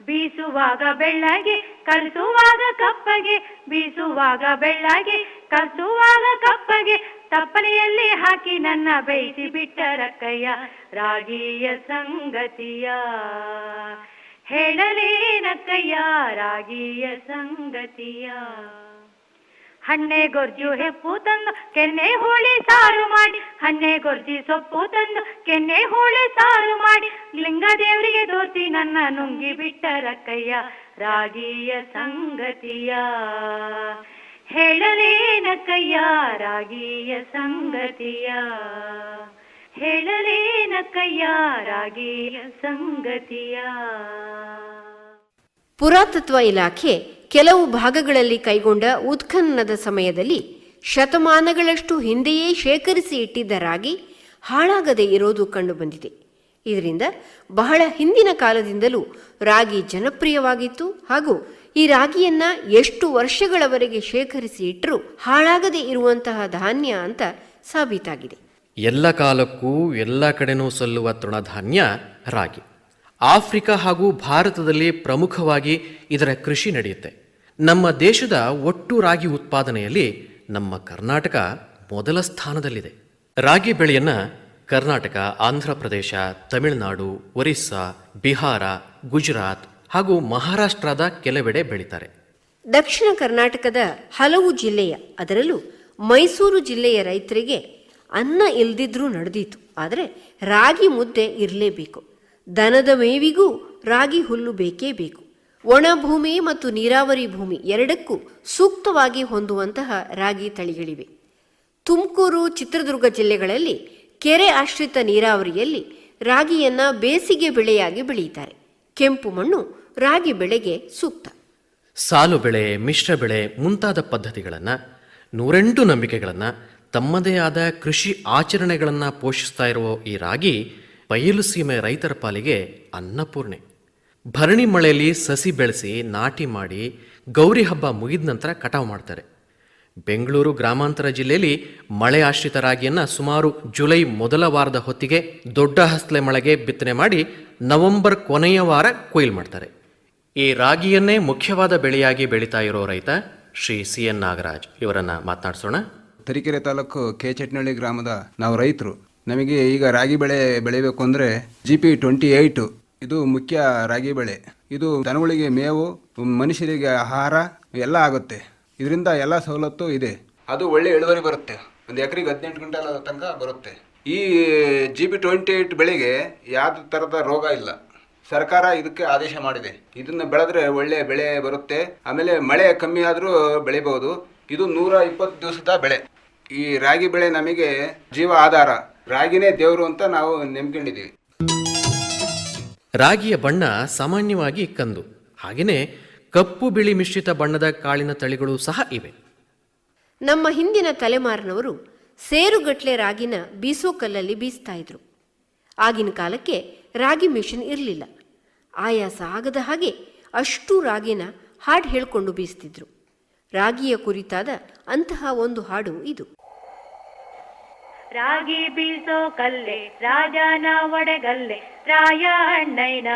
[SPEAKER 3] ಬೀಸುವಾಗ ಬೆಳ್ಳಗೆ ಕಲಿಸುವಾಗ ಕಪ್ಪಗೆ. ಬೀಸುವಾಗ ಬೆಳ್ಳಗೆ ಕಲಸುವಾಗ ಕಪ್ಪಗೆ ತಪ್ಪನೆಯಲ್ಲಿ ಹಾಕಿ ನನ್ನ ಬೈಸಿ ಬಿಟ್ಟರಕ್ಕಯ್ಯ ರಾಗಿಯ ಸಂಗತಿಯ. ಹೇಳಲೇನಕ್ಕಯ್ಯ ಕೈಯ ರಾಗಿಯ ಸಂಗತಿಯ. ಹಣ್ಣೆ ಗೊರ್ಜು ಹೆಪ್ಪು ತಂದು ಕೆನ್ನೆ ಹೋಳಿ ಸಾರು ಮಾಡಿ, ಹಣ್ಣೆ ಗೊರ್ಜಿ ಸೊಪ್ಪು ತಂದು ಕೆನ್ನೆ ಹೋಳಿ ಸಾರು ಮಾಡಿ, ಲಿಂಗ ದೇವರಿಗೆ ದೋಸಿ ನನ್ನ ನುಂಗಿ ಬಿಟ್ಟರಕ್ಕಯ್ಯ ರಾಗಿಯ ಸಂಗತಿಯ. ಹೇಳಲೇನ ಕೈಯ ರಾಗಿಯ ಸಂಗತಿಯ? ಹೇಳಲೇನ ಸಂಗತಿಯ?
[SPEAKER 9] ಪುರಾತತ್ವ ಇಲಾಖೆ ಕೆಲವು ಭಾಗಗಳಲ್ಲಿ ಕೈಗೊಂಡ ಉತ್ಖನನದ ಸಮಯದಲ್ಲಿ ಶತಮಾನಗಳಷ್ಟು ಹಿಂದೆಯೇ ಶೇಖರಿಸಿ ಇಟ್ಟಿದ್ದ ರಾಗಿ ಹಾಳಾಗದೆ ಇರೋದು ಕಂಡುಬಂದಿದೆ. ಇದರಿಂದ ಬಹಳ ಹಿಂದಿನ ಕಾಲದಿಂದಲೂ ರಾಗಿ ಜನಪ್ರಿಯವಾಗಿತ್ತು ಹಾಗೂ ಈ ರಾಗಿಯನ್ನ ಎಷ್ಟು ವರ್ಷಗಳವರೆಗೆ ಶೇಖರಿಸಿ ಇಟ್ಟರೂ ಹಾಳಾಗದೆ ಇರುವಂತಹ ಧಾನ್ಯ ಅಂತ ಸಾಬೀತಾಗಿದೆ.
[SPEAKER 6] ಎಲ್ಲ ಕಾಲಕ್ಕೂ ಎಲ್ಲ ಕಡೆನೂ ಸಲ್ಲುವ ತೃಣಧಾನ್ಯ ರಾಗಿ. ಆಫ್ರಿಕಾ ಹಾಗೂ ಭಾರತದಲ್ಲಿ ಪ್ರಮುಖವಾಗಿ ಇದರ ಕೃಷಿ ನಡೆಯುತ್ತೆ. ನಮ್ಮ ದೇಶದ ಒಟ್ಟು ರಾಗಿ ಉತ್ಪಾದನೆಯಲ್ಲಿ ನಮ್ಮ ಕರ್ನಾಟಕ ಮೊದಲ ಸ್ಥಾನದಲ್ಲಿದೆ. ರಾಗಿ ಬೆಳೆಯನ್ನ ಕರ್ನಾಟಕ, ಆಂಧ್ರ ಪ್ರದೇಶ, ತಮಿಳುನಾಡು, ಒರಿಸ್ಸಾ, ಬಿಹಾರ, ಗುಜರಾತ್ ಹಾಗೂ ಮಹಾರಾಷ್ಟ್ರದ ಕೆಲವೆಡೆ ಬೆಳೀತಾರೆ.
[SPEAKER 9] ದಕ್ಷಿಣ ಕರ್ನಾಟಕದ ಹಲವು ಜಿಲ್ಲೆಯ, ಅದರಲ್ಲೂ ಮೈಸೂರು ಜಿಲ್ಲೆಯ ರೈತರಿಗೆ ಅನ್ನ ಇಲ್ದಿದ್ರೂ ನಡೆದಿತ್ತು ಆದರೆ ರಾಗಿ ಮುದ್ದೆ ಇರಲೇಬೇಕು. ದನದ ಮೇವಿಗೂ ರಾಗಿ ಹುಲ್ಲು ಬೇಕೇ ಬೇಕು. ಒಣ ಭೂಮಿ ಮತ್ತು ನೀರಾವರಿ ಭೂಮಿ ಎರಡಕ್ಕೂ ಸೂಕ್ತವಾಗಿ ಹೊಂದುವಂತಹ ರಾಗಿ ತಳಿಗಳಿವೆ. ತುಮಕೂರು, ಚಿತ್ರದುರ್ಗ ಜಿಲ್ಲೆಗಳಲ್ಲಿ ಕೆರೆ ಆಶ್ರಿತ ನೀರಾವರಿಯಲ್ಲಿ ರಾಗಿಯನ್ನ ಬೇಸಿಗೆ ಬೆಳೆಯಾಗಿ ಬೆಳೆಯುತ್ತಾರೆ. ಕೆಂಪು ಮಣ್ಣು ರಾಗಿ ಬೆಳೆಗೆ ಸೂಕ್ತ.
[SPEAKER 6] ಸಾಲು ಬೆಳೆ, ಮಿಶ್ರ ಬೆಳೆ ಮುಂತಾದ ಪದ್ಧತಿಗಳನ್ನು, ನೂರೆಂಟು ನಂಬಿಕೆಗಳನ್ನು, ತಮ್ಮದೇ ಆದ ಕೃಷಿ ಆಚರಣೆಗಳನ್ನು ಪೋಷಿಸ್ತಾ ಇರುವ ಈ ರಾಗಿ ಬಯಲು ಸೀಮೆ ರೈತರ ಪಾಲಿಗೆ ಅನ್ನಪೂರ್ಣೆ. ಭರಣಿ ಮಳೆಯಲ್ಲಿ ಸಸಿ ಬೆಳೆಸಿ ನಾಟಿ ಮಾಡಿ ಗೌರಿ ಹಬ್ಬ ಮುಗಿದ ನಂತರ ಕಟಾವು ಮಾಡ್ತಾರೆ. ಬೆಂಗಳೂರು ಗ್ರಾಮಾಂತರ ಜಿಲ್ಲೆಯಲ್ಲಿ ಮಳೆ ಆಶ್ರಿತ ರಾಗಿಯನ್ನು ಸುಮಾರು ಜುಲೈ ಮೊದಲ ವಾರದ ಹೊತ್ತಿಗೆ ದೊಡ್ಡ ಹಸ್ಲೆ ಮಳೆಗೆ ಬಿತ್ತನೆ ಮಾಡಿ ನವೆಂಬರ್ ಕೊನೆಯ ವಾರ ಕೊಯ್ಲು ಮಾಡ್ತಾರೆ. ಈ ರಾಗಿಯನ್ನೇ ಮುಖ್ಯವಾದ ಬೆಳೆಯಾಗಿ ಬೆಳೀತಾ ಇರೋ ರೈತ ಶ್ರೀ ಸಿ ಎನ್ ನಾಗರಾಜ್. ಇವರನ್ನ ಮಾತನಾಡಿಸೋಣ.
[SPEAKER 10] ತರೀಕೆರೆ ತಾಲೂಕು ಕೆ ಚಟ್ನಳ್ಳಿ ಗ್ರಾಮದ ನಾವು ರೈತರು. ನಮಗೆ ಈಗ ರಾಗಿ ಬೆಳೆ ಬೆಳಿಬೇಕು ಅಂದರೆ ಜಿ ಪಿ ಟ್ವೆಂಟಿ ಏಯ್ಟು ಇದು ಮುಖ್ಯ ರಾಗಿ ಬೆಳೆ. ಇದು ದನಗಳಿಗೆ ಮೇವು, ಮನುಷ್ಯರಿಗೆ ಆಹಾರ ಎಲ್ಲ ಆಗುತ್ತೆ. ಇದರಿಂದ ಎಲ್ಲ ಸವಲತ್ತು ಇದೆ. ಅದು ಒಳ್ಳೆ ಇಳುವರಿ ಬರುತ್ತೆ. ಒಂದು ಎಕರೆಗೆ ಹದಿನೆಂಟು ಕ್ವಿಂಟಲ್ ತನಕ ಬರುತ್ತೆ. ಈ ಜಿ ಪಿ ಟ್ವೆಂಟಿ ಏಯ್ಟ್ ಬೆಳೆಗೆ ಯಾವ ಥರದ ರೋಗ ಇಲ್ಲ. ಸರ್ಕಾರ ಇದಕ್ಕೆ ಆದೇಶ ಮಾಡಿದೆ. ಇದನ್ನು ಬೆಳೆದ್ರೆ ಒಳ್ಳೆ ಬೆಳೆ ಬರುತ್ತೆ. ಆಮೇಲೆ ಮಳೆ ಕಮ್ಮಿ ಆದರೂ ಬೆಳಿಬಹುದು. ಇದು ನೂರ ಇಪ್ಪತ್ತು ದಿವಸದ ಬೆಳೆ. ಈ ರಾಗಿ ಬೆಳೆ ನಮಗೆ ಜೀವ ಆಧಾರ. ರಾಗಿನೇ ದೇವರು ಅಂತ ನಾವು ನೆಮ್ಕೊಂಡಿದ್ದೀವಿ.
[SPEAKER 6] ರಾಗಿಯ ಬಣ್ಣ ಸಾಮಾನ್ಯವಾಗಿ ಕಂದು. ಹಾಗೆಯೇ ಕಪ್ಪು ಬಿಳಿ ಮಿಶ್ರಿತ ಬಣ್ಣದ ಕಾಳಿನ ತಳಿಗಳು ಸಹ ಇವೆ.
[SPEAKER 9] ನಮ್ಮ ಹಿಂದಿನ ತಲೆಮಾರಿನವರು ಸೇರುಗಟ್ಲೆ ರಾಗಿನ ಬೀಸೋ ಕಲ್ಲಲ್ಲಿ ಬೀಸ್ತಾ ಇದ್ರು. ಆಗಿನ ಕಾಲಕ್ಕೆ ರಾಗಿ ಮಿಷನ್ ಇರಲಿಲ್ಲ. ಆಯಾಸ ಆಗದ ಹಾಗೆ ಅಷ್ಟು ರಾಗಿನ ಹಾಡು ಹೇಳ್ಕೊಂಡು ಬೀಸ್ತಿದ್ರು. ರಾಗಿಯ ಕುರಿತಾದ ಅಂತಹ ಒಂದು ಹಾಡು ಇದು.
[SPEAKER 3] ರಾಗಿ ಬೀಸೋ ಕಲ್ಲೆ, ರಾಜನ ಒಡೆಗಲ್ಲೆ, ರಾಯ ಅಣ್ಣಯ್ಯನ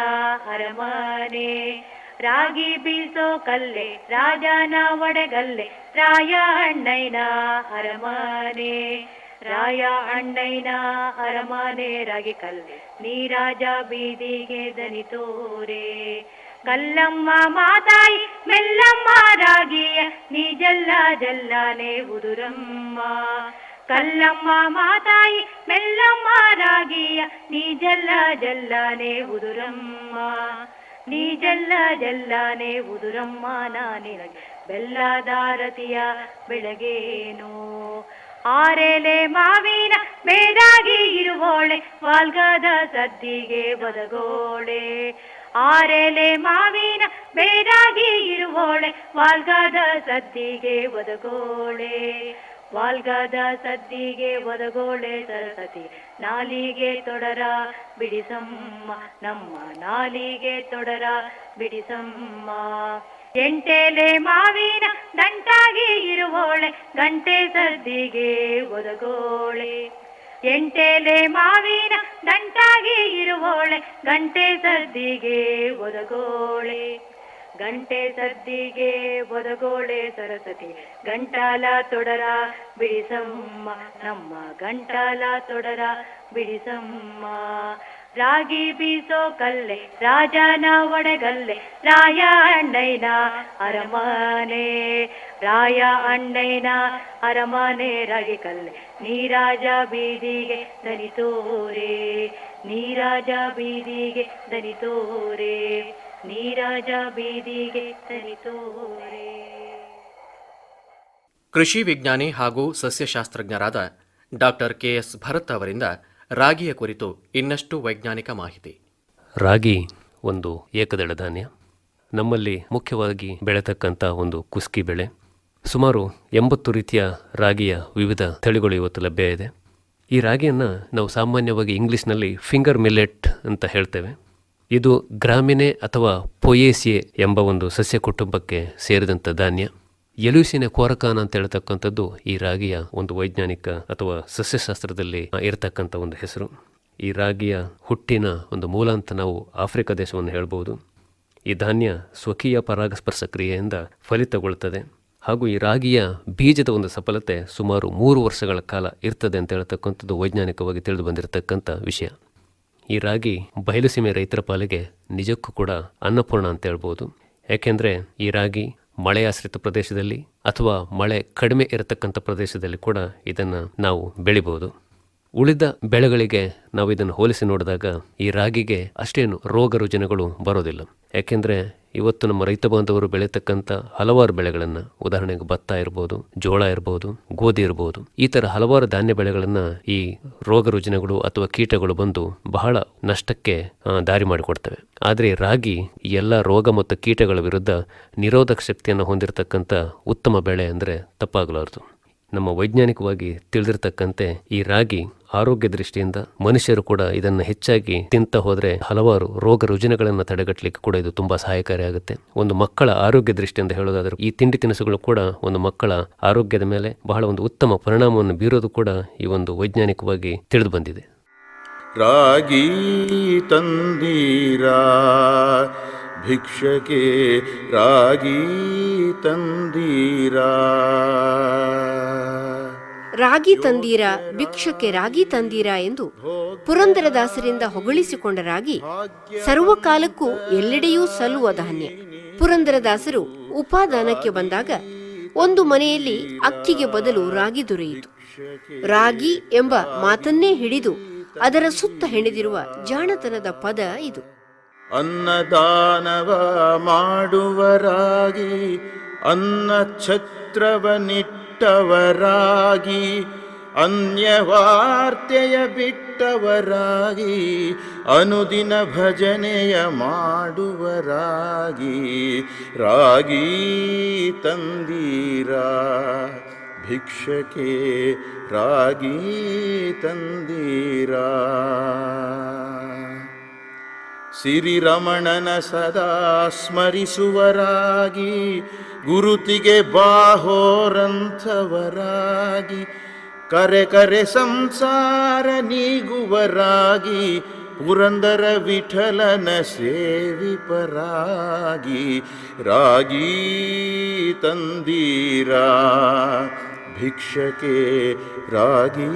[SPEAKER 3] ಅರಮನೆ. ರಾಗಿ ಬೀಸೋ ಕಲ್ಲೆ, ರಾಜನ ಒಡೆಗಲ್ಲೆ, ರಾಯ ಅಣ್ಣಯ್ಯನ ಅರಮನೆ. ರಾಯ ಅಣ್ಣಯ್ಯನ ಅರಮನೆ ರಾಗಿ ಕಲ್ಲೆ. ನೀ ರಾಜ ಬೀದಿಗೆ ದನಿ ತೋರೆ. ಕಲ್ಲಮ್ಮ ಮಾತಾಯಿ, ಮೆಲ್ಲಮ್ಮ ರಾಗಿಯ, ನೀ ಜಲ್ಲ ಜಲ್ಲಾನೆ ಉದುರಮ್ಮ. ಕಲ್ಲಮ್ಮ ಮಾತಾಯಿ, ಮೆಲ್ಲಮ್ಮ ರಾಗಿಯ, ನೀ ಜಲ್ಲ ಜಲ್ಲಾನೆ ಉದುರಮ್ಮ. ನೀ ಜಲ್ಲ ಜಲ್ಲಾನೆ ಉದುರಮ್ಮ ನಾನಿನಗೆ ಬೆಲ್ಲದಾರತಿಯ ಬೆಳಗೇನು. ಆರೆಲೆ ಮಾವಿನ ಮೇದಾಗಿ ಇರುವೋಳೆ, ವಾಲ್ಗದ ಸದ್ದಿಗೆ ಬದಗೋಳೆ ಆರೆಲೆ ಮಾವಿನ ಮೇದಾಗಿ ಇರುವೋಳೆ, ವಾಲ್ಗದ ಸದ್ದಿಗೆ ಒದಗೋಳೆ. ವಾಲ್ಗದ ಸದ್ದಿಗೆ ಒದಗೋಳೆ ಸರಸ್ವತಿ, ನಾಲಿಗೆ ತೊಡರ ಬಿಡಿಸಮ್ಮ, ನಮ್ಮ ನಾಲಿಗೆ ತೊಡರ ಬಿಡಿಸಮ್ಮ. ಎಂಟೆಲೆ ಮಾವಿನ ದಂಟಾಗಿ ಇರುವೋಳೆ, ಗಂಟೆ ಸದ್ದಿಗೆ ಒದಗೋಳೆ. ಎಂಟೆಲೆ ಮಾವಿನ ದಂಟಾಗಿ ಇರುವೋಳೆ, ಗಂಟೆ ಸದ್ದಿಗೆ ಒದಗೋಳೆ. ಗಂಟೆ ಸದ್ದಿಗೆ ಒದಗೋಳೆ ಸರಸ್ವತಿ, ಗಂಟಾಲ ತೊಡರ ಬಿಡಿಸಮ್ಮ. ನಮ್ಮ ಗಂಟಾಲ ತೊಡರ ಬಿಡಿಸಮ್ಮ. ರಾಗಿ ಬೀಸೋ ಕಲ್ಲೆ, ರಾಜನ ಒಡೆಗಲ್ಲೆ, ರಾಯ ಅಣ್ಣಯ್ಯನ ಅರಮನೆ. ರಾಯ ಅಣ್ಣಯ್ಯನ ಅರಮನೆ ರಾಗಿ ಕಲ್ಲೆ, ನೀರಾಜ ಬೀದಿಗೆ ದನಿ ತೋರೆ. ನೀರಾಜ ಬೀದಿಗೆ ದನಿ ತೋರೆ. ನೀರಾಜ ಬೀದಿಗೆ ದನಿ ತೋರೆ.
[SPEAKER 6] ಕೃಷಿ ವಿಜ್ಞಾನಿ ಹಾಗೂ ಸಸ್ಯಶಾಸ್ತ್ರಜ್ಞರಾದ ಡಾಕ್ಟರ್ ಕೆಎಸ್ ಭರತ್ ಅವರಿಂದ ರಾಗಿಯ ಕುರಿತು ಇನ್ನಷ್ಟು ವೈಜ್ಞಾನಿಕ ಮಾಹಿತಿ.
[SPEAKER 11] ರಾಗಿ ಒಂದು ಏಕದಳ ಧಾನ್ಯ ನಮ್ಮಲ್ಲಿ ಮುಖ್ಯವಾಗಿ ಬೆಳೆತಕ್ಕಂಥ ಒಂದು ಕುಸ್ಕಿ ಬೆಳೆ. ಸುಮಾರು ಎಂಬತ್ತು ರೀತಿಯ ರಾಗಿಯ ವಿವಿಧ ತಳಿಗಳು ಇವತ್ತು ಲಭ್ಯ ಇದೆ. ಈ ರಾಗಿಯನ್ನು ನಾವು ಸಾಮಾನ್ಯವಾಗಿ ಇಂಗ್ಲೀಷ್ನಲ್ಲಿ ಫಿಂಗರ್ ಮಿಲೆಟ್ ಅಂತ ಹೇಳ್ತೇವೆ. ಇದು ಗ್ರಾಮಿನೆ ಅಥವಾ ಪೊಯೇಸಿಯೆ ಎಂಬ ಒಂದು ಸಸ್ಯ ಕುಟುಂಬಕ್ಕೆ ಸೇರಿದಂಥ ಧಾನ್ಯ. ಎಲುಸಿನ ಕೋರಕಾನ ಅಂತ ಹೇಳ್ತಕ್ಕಂಥದ್ದು ಈ ರಾಗಿಯ ಒಂದು ವೈಜ್ಞಾನಿಕ ಅಥವಾ ಸಸ್ಯಶಾಸ್ತ್ರದಲ್ಲಿ ಇರತಕ್ಕಂಥ ಒಂದು ಹೆಸರು. ಈ ರಾಗಿಯ ಹುಟ್ಟಿನ ಒಂದು ಮೂಲ ಅಂತ ನಾವು ಆಫ್ರಿಕಾ ದೇಶವನ್ನು ಹೇಳ್ಬೋದು. ಈ ಧಾನ್ಯ ಸ್ವಕೀಯ ಪರಾಗಸ್ಪರ್ಶ ಕ್ರಿಯೆಯಿಂದ ಫಲಿತಗೊಳ್ಳುತ್ತದೆ ಹಾಗೂ ಈ ರಾಗಿಯ ಬೀಜದ ಒಂದು ಸಫಲತೆ ಸುಮಾರು ಮೂರು ವರ್ಷಗಳ ಕಾಲ ಇರ್ತದೆ ಅಂತ ಹೇಳ್ತಕ್ಕಂಥದ್ದು ವೈಜ್ಞಾನಿಕವಾಗಿ ತಿಳಿದು ಬಂದಿರತಕ್ಕಂಥ ವಿಷಯ. ಈ ರಾಗಿ ಬಯಲುಸೀಮೆ ರೈತರ ಪಾಲಿಗೆ ನಿಜಕ್ಕೂ ಕೂಡ ಅನ್ನಪೂರ್ಣ ಅಂತ ಹೇಳ್ಬೋದು. ಯಾಕೆಂದರೆ ಈ ರಾಗಿ ಮಳೆಯಾಶ್ರಿತ ಪ್ರದೇಶದಲ್ಲಿ ಅಥವಾ ಮಳೆ ಕಡಿಮೆ ಇರತಕ್ಕಂಥ ಪ್ರದೇಶದಲ್ಲಿ ಕೂಡ ಇದನ್ನು ನಾವು ಬೆಳಿಬೋದು ಉಳಿದ ಬೆಳೆಗಳಿಗೆ ನಾವು ಇದನ್ನು ಹೋಲಿಸಿ ನೋಡಿದಾಗ ಈ ರಾಗಿಗೆ ಅಷ್ಟೇನು ರೋಗ ರುಜಿನಗಳು ಬರೋದಿಲ್ಲ. ಯಾಕೆಂದರೆ ಇವತ್ತು ನಮ್ಮ ರೈತ ಬಾಂಧವರು ಬೆಳೀತಕ್ಕಂಥ ಹಲವಾರು ಬೆಳೆಗಳನ್ನು ಉದಾಹರಣೆಗೆ ಭತ್ತ ಇರ್ಬೋದು, ಜೋಳ ಇರ್ಬೋದು, ಗೋಧಿ ಇರ್ಬೋದು, ಈ ಥರ ಹಲವಾರು ಧಾನ್ಯ ಬೆಳೆಗಳನ್ನು ಈ ರೋಗ ರುಜಿನಗಳು ಅಥವಾ ಕೀಟಗಳು ಬಂದು ಬಹಳ ನಷ್ಟಕ್ಕೆ ದಾರಿ ಮಾಡಿಕೊಡ್ತವೆ. ಆದರೆ ರಾಗಿ ಎಲ್ಲ ರೋಗ ಮತ್ತು ಕೀಟಗಳ ವಿರುದ್ಧ ನಿರೋಧಕ ಶಕ್ತಿಯನ್ನು ಹೊಂದಿರತಕ್ಕಂಥ ಉತ್ತಮ ಬೆಳೆ ಅಂದರೆ ತಪ್ಪಾಗಲಾರದು. ನಮ್ಮ ವೈಜ್ಞಾನಿಕವಾಗಿ ತಿಳಿದಿರ್ತಕ್ಕಂತೆ ಈ ರಾಗಿ ಆರೋಗ್ಯ ದೃಷ್ಟಿಯಿಂದ ಮನುಷ್ಯರು ಕೂಡ ಇದನ್ನು ಹೆಚ್ಚಾಗಿ ತಿಂತ ಹೋದರೆ ಹಲವಾರು ರೋಗ ರುಜಿನಗಳನ್ನು ತಡೆಗಟ್ಟಲಿಕ್ಕೆ ಕೂಡ ಇದು ತುಂಬಾ ಸಹಾಯಕಾರಿಯಾಗುತ್ತೆ ಒಂದು ಮಕ್ಕಳ ಆರೋಗ್ಯ ದೃಷ್ಟಿಯಿಂದ ಹೇಳೋದಾದರೂ ಈ ತಿಂಡಿ ತಿನಿಸುಗಳು ಕೂಡ ಒಂದು ಮಕ್ಕಳ ಆರೋಗ್ಯದ ಮೇಲೆ ಬಹಳ ಒಂದು ಉತ್ತಮ ಪರಿಣಾಮವನ್ನು ಬೀರೋದು ಕೂಡ ಈ ಒಂದು ವೈಜ್ಞಾನಿಕವಾಗಿ ತಿಳಿದು ಬಂದಿದೆ.
[SPEAKER 2] ರಾಗಿ ತಂದೀರಾ? ಭಿಕ್ಷಕೆ ರಾಗಿ ತಂದೀರಾ?
[SPEAKER 9] ರಾಗಿ ತಂದೀರ, ಭಿಕ್ಷಕ್ಕೆ ರಾಗಿ ತಂದೀರ ಎಂದು ಪುರಂದರದಾಸರಿಂದ ಹೊಗಳಿಸಿಕೊಂಡ ರಾಗಿ ಸರ್ವಕಾಲಕ್ಕೂ ಎಲ್ಲೆಡೆಯೂ ಸಲ್ಲುವ ಧಾನ್ಯ. ಪುರಂದರದಾಸರು ಉಪಾದಾನಕ್ಕೆ ಬಂದಾಗ ಒಂದು ಮನೆಯಲ್ಲಿ ಅಕ್ಕಿಗೆ ಬದಲು ರಾಗಿ ದೊರೆಯಿತು. ರಾಗಿ ಎಂಬ ಮಾತನ್ನೇ ಹಿಡಿದು ಅದರ ಸುತ್ತ ಹೆಣೆದಿರುವ ಜಾಣತನದ ಪದ ಇದು.
[SPEAKER 2] ಅನ್ನದಾನವ ಮಾಡುವರಾಗಿ ಅನ್ನ ಛತ್ರವನಿಟ್ಟವರಾಗಿ ಅನ್ಯವಾರ್ತೆಯ ಬಿಟ್ಟವರಾಗಿ ಅನುದಿನ ಭಜನೆಯ ಮಾಡುವರಾಗಿ ರಾಗಿ ತಂದೀರಾ ಭಿಕ್ಷಕೆ ರಾಗಿ ತಂದೀರಾ. ಸಿರಿರಮಣನ ಸದಾ ಸ್ಮರಿಸುವರಾಗಿ, ಗುರುತಿಗೆ ಬಾಹೋರಂಥವರಾಗಿ, ಕರೆ ಕರೆ ಸಂಸಾರ ನೀಗುವರಾಗಿ, ಪುರಂದರ ವಿಠಲನ ಸೇವಿಪರಾಗಿ, ರಾಗಿ ತಂದೀರ ಭಿಕ್ಷಕೆ ರಾಗಿ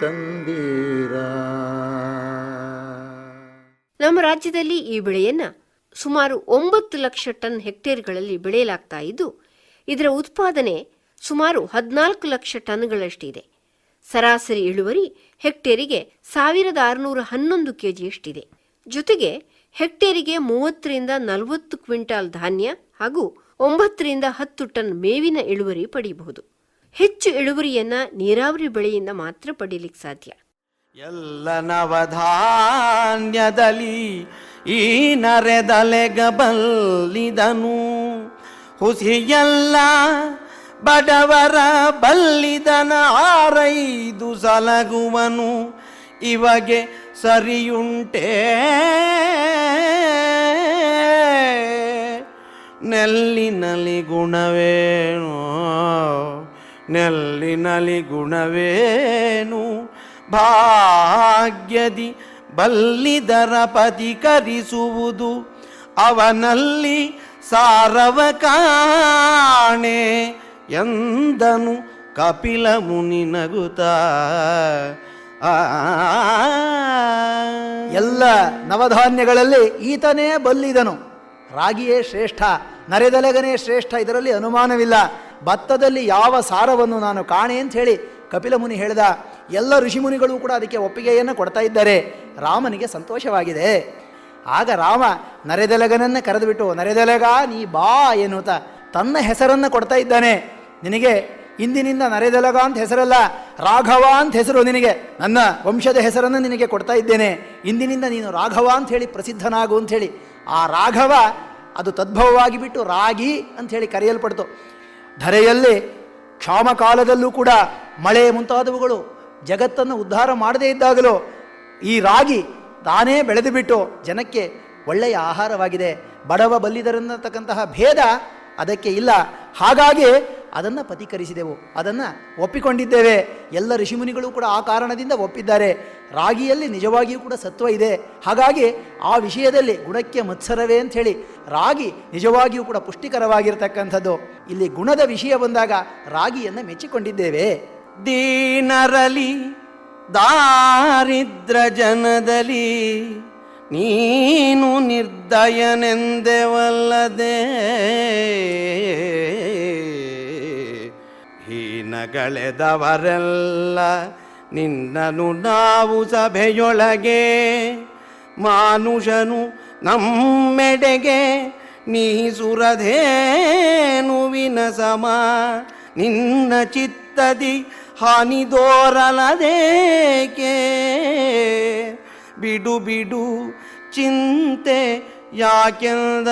[SPEAKER 2] ತಂದೀರಾ.
[SPEAKER 9] ನಮ್ಮ ರಾಜ್ಯದಲ್ಲಿ ಈ ಬೆಳೆಯನ್ನು ಸುಮಾರು ಒಂಬತ್ತು ಲಕ್ಷ ಟನ್ ಹೆಕ್ಟೇರ್ಗಳಲ್ಲಿ ಬೆಳೆಯಲಾಗ್ತಾ ಇದ್ದು, ಇದರ ಉತ್ಪಾದನೆ ಸುಮಾರು ಹದಿನಾಲ್ಕು ಲಕ್ಷ ಟನ್ಗಳಷ್ಟಿದೆ. ಸರಾಸರಿ ಇಳುವರಿ ಹೆಕ್ಟೇರಿಗೆ ಸಾವಿರದ ಆರುನೂರ ಹನ್ನೊಂದು ಕೆಜಿಯಷ್ಟಿದೆ. ಜೊತೆಗೆ ಹೆಕ್ಟೇರಿಗೆ ಮೂವತ್ತರಿಂದ ನಲವತ್ತು ಕ್ವಿಂಟಾಲ್ ಧಾನ್ಯ ಹಾಗೂ ಒಂಬತ್ತರಿಂದ ಹತ್ತು ಟನ್ ಮೇವಿನ ಇಳುವರಿ ಪಡೆಯಬಹುದು ಹೆಚ್ಚು ಇಳುವರಿಯನ್ನ ನೀರಾವರಿ ಬೆಳೆಯಿಂದ ಮಾತ್ರ ಪಡೆಯಲಿಕ್ಕೆ ಸಾಧ್ಯ.
[SPEAKER 7] ಎಲ್ಲ ನವಧಾನ್ಯದಲ್ಲಿ ಈ ನರೆದಲೆಗಬಲ್ಲಿದನು. ಹುಸಿಯಲ್ಲ ಬಡವರ ಬಲ್ಲಿದನ ಆರೈದು ಸಲಗುವನು. ಇವಗೆ ಸರಿಯುಂಟೇ. ನೆಲ್ಲಿನಲ್ಲಿ ಗುಣವೇನು ನೆಲ್ಲಿನಲ್ಲಿ ಗುಣವೇನು ಭಾಗ್ಯದಿ ಬಲ್ಲಿದರ ಪತಿಕರಿಸುವುದು ಅವನಲ್ಲಿ ಸಾರವ ಕಾಣೆ ಎಂದನು ಕಪಿಲ ಮುನಿ ನಗುತ.
[SPEAKER 8] ಎಲ್ಲ ನವಧಾನ್ಯಗಳಲ್ಲಿ ಈತನೇ ಬಲ್ಲಿದನು. ರಾಗಿಯೇ ಶ್ರೇಷ್ಠ, ನರೆದಲಗನೇ ಶ್ರೇಷ್ಠ, ಇದರಲ್ಲಿ ಅನುಮಾನವಿಲ್ಲ. ಭತ್ತದಲ್ಲಿ ಯಾವ ಸಾರವನ್ನು ನಾನು ಕಾಣೆ ಅಂತ ಹೇಳಿ ಕಪಿಲ ಮುನಿ ಹೇಳಿದ. ಎಲ್ಲ ಋಷಿಮುನಿಗಳು ಕೂಡ ಅದಕ್ಕೆ ಒಪ್ಪಿಗೆಯನ್ನು ಕೊಡ್ತಾ ಇದ್ದಾರೆ. ರಾಮನಿಗೆ ಸಂತೋಷವಾಗಿದೆ. ಆಗ ರಾಮ, ನರೆದೆಲಗನನ್ನು ಕರೆದುಬಿಟ್ಟು, ನರೆದೆಲಗ ನೀ ಬಾ ಎನ್ನುತ್ತಾ ತನ್ನ ಹೆಸರನ್ನು ಕೊಡ್ತಾ ಇದ್ದಾನೆ. ನಿನಗೆ ಇಂದಿನಿಂದ ನರೆದೆಲಗ ಅಂತ ಹೆಸರಲ್ಲ, ರಾಘವ ಅಂತ ಹೆಸರು ನಿನಗೆ. ನನ್ನ ವಂಶದ ಹೆಸರನ್ನು ನಿನಗೆ ಕೊಡ್ತಾ ಇದ್ದೇನೆ. ಇಂದಿನಿಂದ ನೀನು ರಾಘವ ಅಂತ ಹೇಳಿ ಪ್ರಸಿದ್ಧನಾಗು ಅಂತ ಹೇಳಿ. ಆ ರಾಘವ ಅದು ತದ್ಭವವಾಗಿ ಬಿಟ್ಟು ರಾಗಿ ಅಂತ ಹೇಳಿ ಕರೆಯಲ್ಪಡ್ತು. ಧರೆಯಲ್ಲಿ ಕ್ಷಾಮ ಕಾಲದಲ್ಲೂ ಕೂಡ ಮಳೆ ಮುಂತಾದವುಗಳು ಜಗತ್ತನ್ನು ಉದ್ಧಾರ ಮಾಡದೇ ಇದ್ದಾಗಲೂ ಈ ರಾಗಿ ತಾನೇ ಬೆಳೆದು ಬಿಟ್ಟು ಜನಕ್ಕೆ ಒಳ್ಳೆಯ ಆಹಾರವಾಗಿದೆ. ಬಡವ ಬಲ್ಲಿದರನ್ನತಕ್ಕಂತಹ ಭೇದ ಅದಕ್ಕೆ ಇಲ್ಲ. ಹಾಗಾಗಿ ಅದನ್ನು ಪತೀಕರಿಸಿದೆವು ಅದನ್ನು ಒಪ್ಪಿಕೊಂಡಿದ್ದೇವೆ. ಎಲ್ಲ ಋಷಿಮುನಿಗಳು ಕೂಡ ಆ ಕಾರಣದಿಂದ ಒಪ್ಪಿದ್ದಾರೆ. ರಾಗಿಯಲ್ಲಿ ನಿಜವಾಗಿಯೂ ಕೂಡ ಸತ್ವ ಇದೆ. ಹಾಗಾಗಿ ಆ ವಿಷಯದಲ್ಲಿ ಗುಣಕ್ಕೆ ಮತ್ಸರವೇ ಅಂಥೇಳಿ ರಾಗಿ ನಿಜವಾಗಿಯೂ ಕೂಡ ಪುಷ್ಟಿಕರವಾಗಿರ್ತಕ್ಕಂಥದ್ದು. ಇಲ್ಲಿ ಗುಣದ ವಿಷಯ ಬಂದಾಗ ರಾಗಿಯನ್ನು ಮೆಚ್ಚಿಕೊಂಡಿದ್ದೇವೆ.
[SPEAKER 7] ದೀನರಲಿ, ದಾರಿದ್ರ ಜನದಲ್ಲಿ, ನೀನು ನಿರ್ದಯನೆಂದೆವಲ್ಲದೆ. ಹೀನಗಳೆದವರೆಲ್ಲ, ನಿನ್ನನು ನಾವು ಸಭೆಯೊಳಗೆ, ಮಾನುಷನು ನಮ್ಮೆಡೆಗೆ, ನೀ ಸುರಧೇನುವಿನ ಸಮ, ನಿನ್ನ ಚಿತ್ತದಿ ಹಾನಿದೋರಲದೇಕೆ ಬಿಡು ಬಿಡು ಚಿಂತೆ ಯಾಕೆಂದ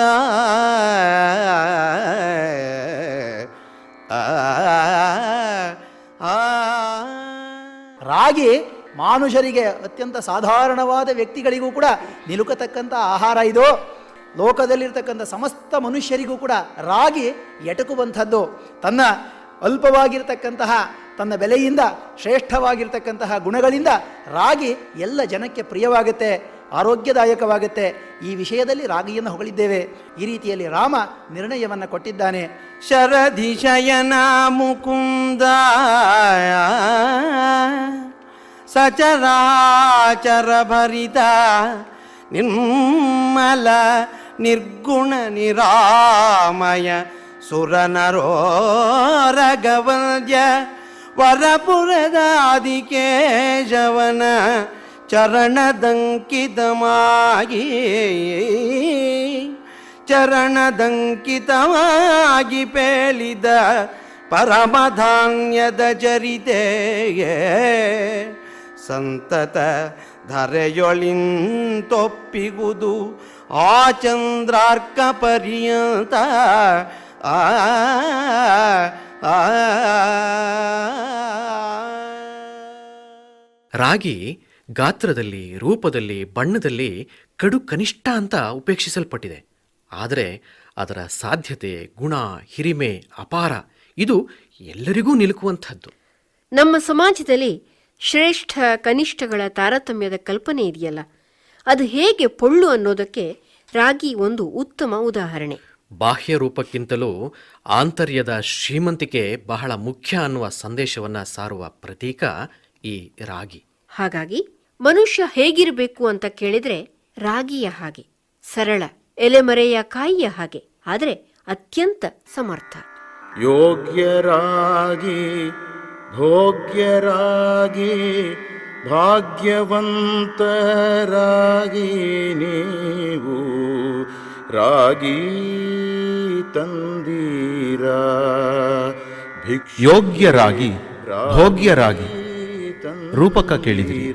[SPEAKER 8] ರಾಗಿ ಮಾನುಷರಿಗೆ ಅತ್ಯಂತ ಸಾಧಾರಣವಾದ ವ್ಯಕ್ತಿಗಳಿಗೂ ಕೂಡ ನಿಲುಕತಕ್ಕಂಥ ಆಹಾರ ಇದು ಲೋಕದಲ್ಲಿರ್ತಕ್ಕಂಥ ಸಮಸ್ತ ಮನುಷ್ಯರಿಗೂ ಕೂಡ ರಾಗಿ ಎಟಕುವಂಥದ್ದು ತನ್ನ ಅಲ್ಪವಾಗಿರ್ತಕ್ಕಂತಹ ತನ್ನ ಬೆಲೆಯಿಂದ ಶ್ರೇಷ್ಠವಾಗಿರ್ತಕ್ಕಂತಹ ಗುಣಗಳಿಂದ ರಾಗಿ ಎಲ್ಲ ಜನಕ್ಕೆ ಪ್ರಿಯವಾಗುತ್ತೆ, ಆರೋಗ್ಯದಾಯಕವಾಗುತ್ತೆ. ಈ ವಿಷಯದಲ್ಲಿ ರಾಗಿಯನ್ನು ಹೊಗಳಿದ್ದೇವೆ. ಈ ರೀತಿಯಲ್ಲಿ ರಾಮ ನಿರ್ಣಯವನ್ನು ಕೊಟ್ಟಿದ್ದಾನೆ.
[SPEAKER 7] ಶರಧಿ ಶಯನ ಮುಕುಂದ ಸಚರಾಚರ ಭರಿತ ನಿಮ್ಮಲ ನಿರ್ಗುಣ ನಿರಾಮಯ ಸುರನರೋರಗವಲ್ಯ ವರಪುರದಾದಿಕೇಶವನ ಚರಣದಂಕಿತಮಾಗಿ ಚರಣದಂಕಿತವಾಗಿ ಪೇಳಿದ ಪರಮಧಾನ್ಯದ ಚರಿತೆಯೇ ಸಂತತ ಧರೆಯೊಳಿಂತೊಪ್ಪಿಗುದು ಆ ಚಂದ್ರಾರ್ಕ ಪರ್ಯಂತ ಆ
[SPEAKER 6] ರಾಗಿ ಗಾತ್ರದಲ್ಲಿ, ರೂಪದಲ್ಲಿ, ಬಣ್ಣದಲ್ಲಿ ಕಡು ಕನಿಷ್ಠ ಅಂತ ಉಪೇಕ್ಷಿಸಲ್ಪಟ್ಟಿದೆ. ಆದರೆ ಅದರ ಸಾಧ್ಯತೆ, ಗುಣ, ಹಿರಿಮೆ ಅಪಾರ. ಇದು ಎಲ್ಲರಿಗೂ ನಿಲುಕುವಂಥದ್ದು.
[SPEAKER 9] ನಮ್ಮ ಸಮಾಜದಲ್ಲಿ ಶ್ರೇಷ್ಠ ಕನಿಷ್ಠಗಳ ತಾರತಮ್ಯದ ಕಲ್ಪನೆ ಇದೆಯಲ್ಲ. ಅದು ಹೇಗೆ ಪೊಳ್ಳು ಅನ್ನೋದಕ್ಕೆ ರಾಗಿ ಒಂದು ಉತ್ತಮ ಉದಾಹರಣೆ.
[SPEAKER 6] ಬಾಹ್ಯ ರೂಪಕ್ಕಿಂತಲೂ ಆಂತರ್ಯದ ಶ್ರೀಮಂತಿಕೆ ಬಹಳ ಮುಖ್ಯ ಅನ್ನುವ ಸಂದೇಶವನ್ನ ಸಾರುವ ಪ್ರತೀಕ ಈ ರಾಗಿ.
[SPEAKER 9] ಹಾಗಾಗಿ ಮನುಷ್ಯ ಹೇಗಿರಬೇಕು ಅಂತ ಕೇಳಿದ್ರೆ ರಾಗಿಯ ಹಾಗೆ ಸರಳ ಎಲೆಮರೆಯ ಕಾಯಿಯ ಹಾಗೆ ಆದರೆ ಅತ್ಯಂತ ಸಮರ್ಥ.
[SPEAKER 2] ಯೋಗ್ಯರಾಗಿ ಭೋಗ್ಯರಾಗಿ ಭಾಗ್ಯವಂತರಾಗಿ ನೀವು ರಾಗಿ ತಂದೀರ. ಭಿಕ್ಷ
[SPEAKER 1] ಯೋಗ್ಯರಾಗಿ ಭೋಗ್ಯರಾಗಿ ರೂಪಕ ಕೇಳಿದಿರಿ.